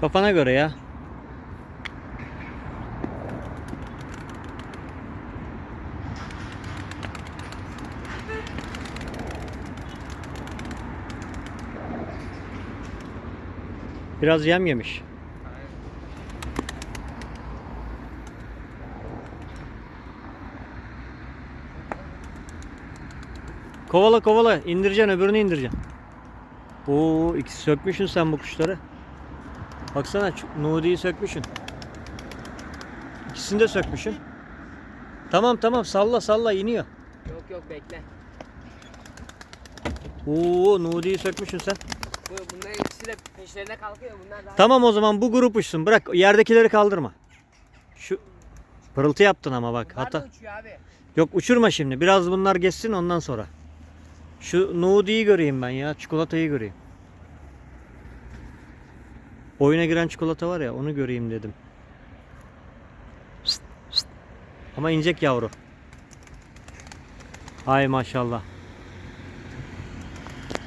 Kafana göre ya. Biraz yem yemiş. Kovala kovala indireceksin öbürünü indireceksin. Oo ikisi sökmüşsün sen bu kuşları. Baksana şu Nudi'yi sökmüşsün. İkisini de sökmüşsün. Tamam tamam salla salla iniyor. Yok yok bekle. Oo Nudi'yi sökmüşsün sen. Bu, bunların ikisi de peşlerine kalkıyor. Bunlar daha... Tamam o zaman bu grup uçsun. Bırak yerdekileri kaldırma. Şu pırıltı yaptın ama bak. Bunlar da Hata. uçuyor abi. Yok uçurma şimdi. Biraz bunlar geçsin ondan sonra. Şu Nudi'yi göreyim ben ya. Çikolatayı göreyim. Oyuna giren çikolata var ya onu göreyim dedim. Pst, pst. Ama inecek yavru. Hay maşallah.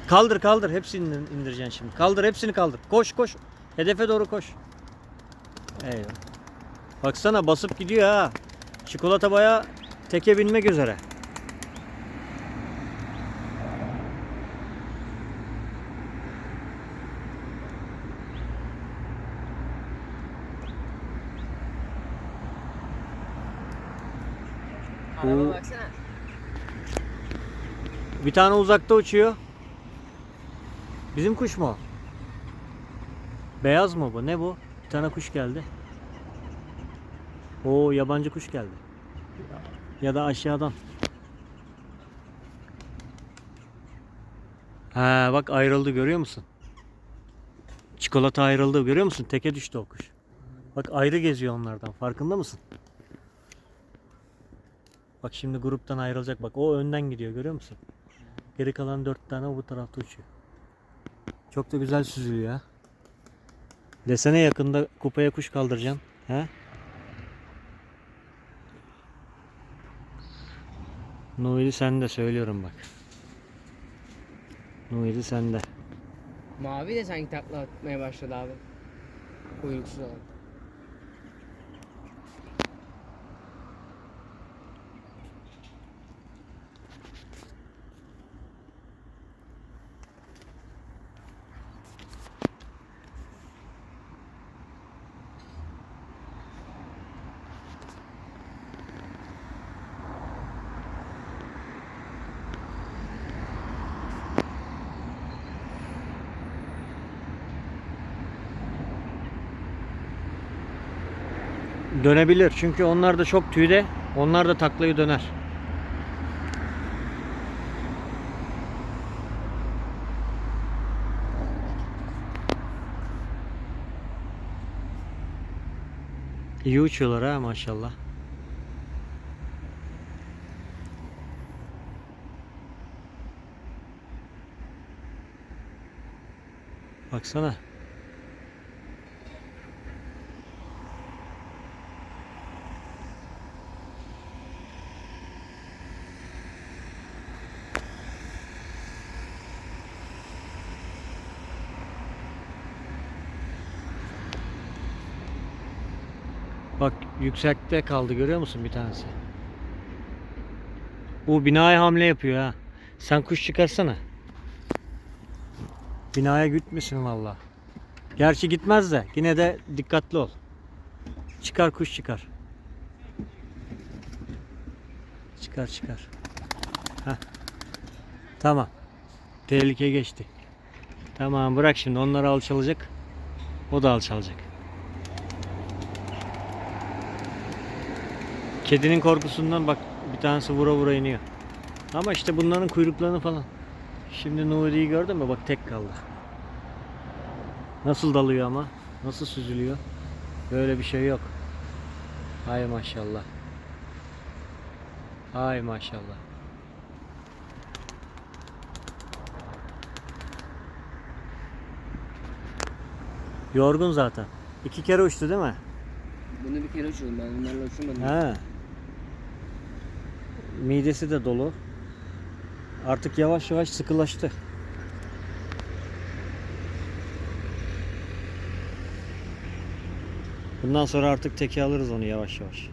Kaldır kaldır. Hepsini indir- indireceksin şimdi. Kaldır hepsini kaldır. Koş koş. Hedefe doğru koş. Eyvah. Baksana basıp gidiyor ha. Çikolata bayağı teke binmek üzere. Araba Oo. baksana. Bir tane uzakta uçuyor. Bizim kuş mu o? Beyaz mı bu? Ne bu? Bir tane kuş geldi. Oo yabancı kuş geldi. Ya da aşağıdan. Ha bak ayrıldı görüyor musun? Çikolata ayrıldı görüyor musun? Teke düştü o kuş. Bak ayrı geziyor onlardan. Farkında mısın? Bak şimdi gruptan ayrılacak. Bak o önden gidiyor görüyor musun? Geri kalan dört tane bu tarafta uçuyor. Çok da güzel süzülüyor ha. Desene yakında kupaya kuş kaldıracaksın. He? Nuhili sen de söylüyorum bak. Nuhili sende. Mavi de sanki takla atmaya başladı abi. Kuyruksuz olan. Dönebilir çünkü onlar da çok tüyde. Onlar da taklayı döner. İyi uçuyorlar ha maşallah. Baksana. Bak yüksekte kaldı görüyor musun bir tanesi? Bu binaya hamle yapıyor ha. Sen kuş çıkarsana. Binaya gitmesin valla. Gerçi gitmez de yine de dikkatli ol. Çıkar kuş çıkar. Çıkar çıkar. Heh. Tamam. Tehlike geçti. Tamam bırak şimdi onlar alçalacak. O da alçalacak. Kedinin korkusundan bak bir tanesi vura vura iniyor. Ama işte bunların kuyruklarını falan. Şimdi Nuri'yi gördün mü? Bak tek kaldı. Nasıl dalıyor ama? Nasıl süzülüyor? Böyle bir şey yok. Hay maşallah. Hay maşallah. Yorgun zaten. İki kere uçtu değil mi? Bunu bir kere uçurdum ben. Bunlarla uçurmadım. He midesi de dolu. Artık yavaş yavaş sıkılaştı. Bundan sonra artık teki alırız onu yavaş yavaş.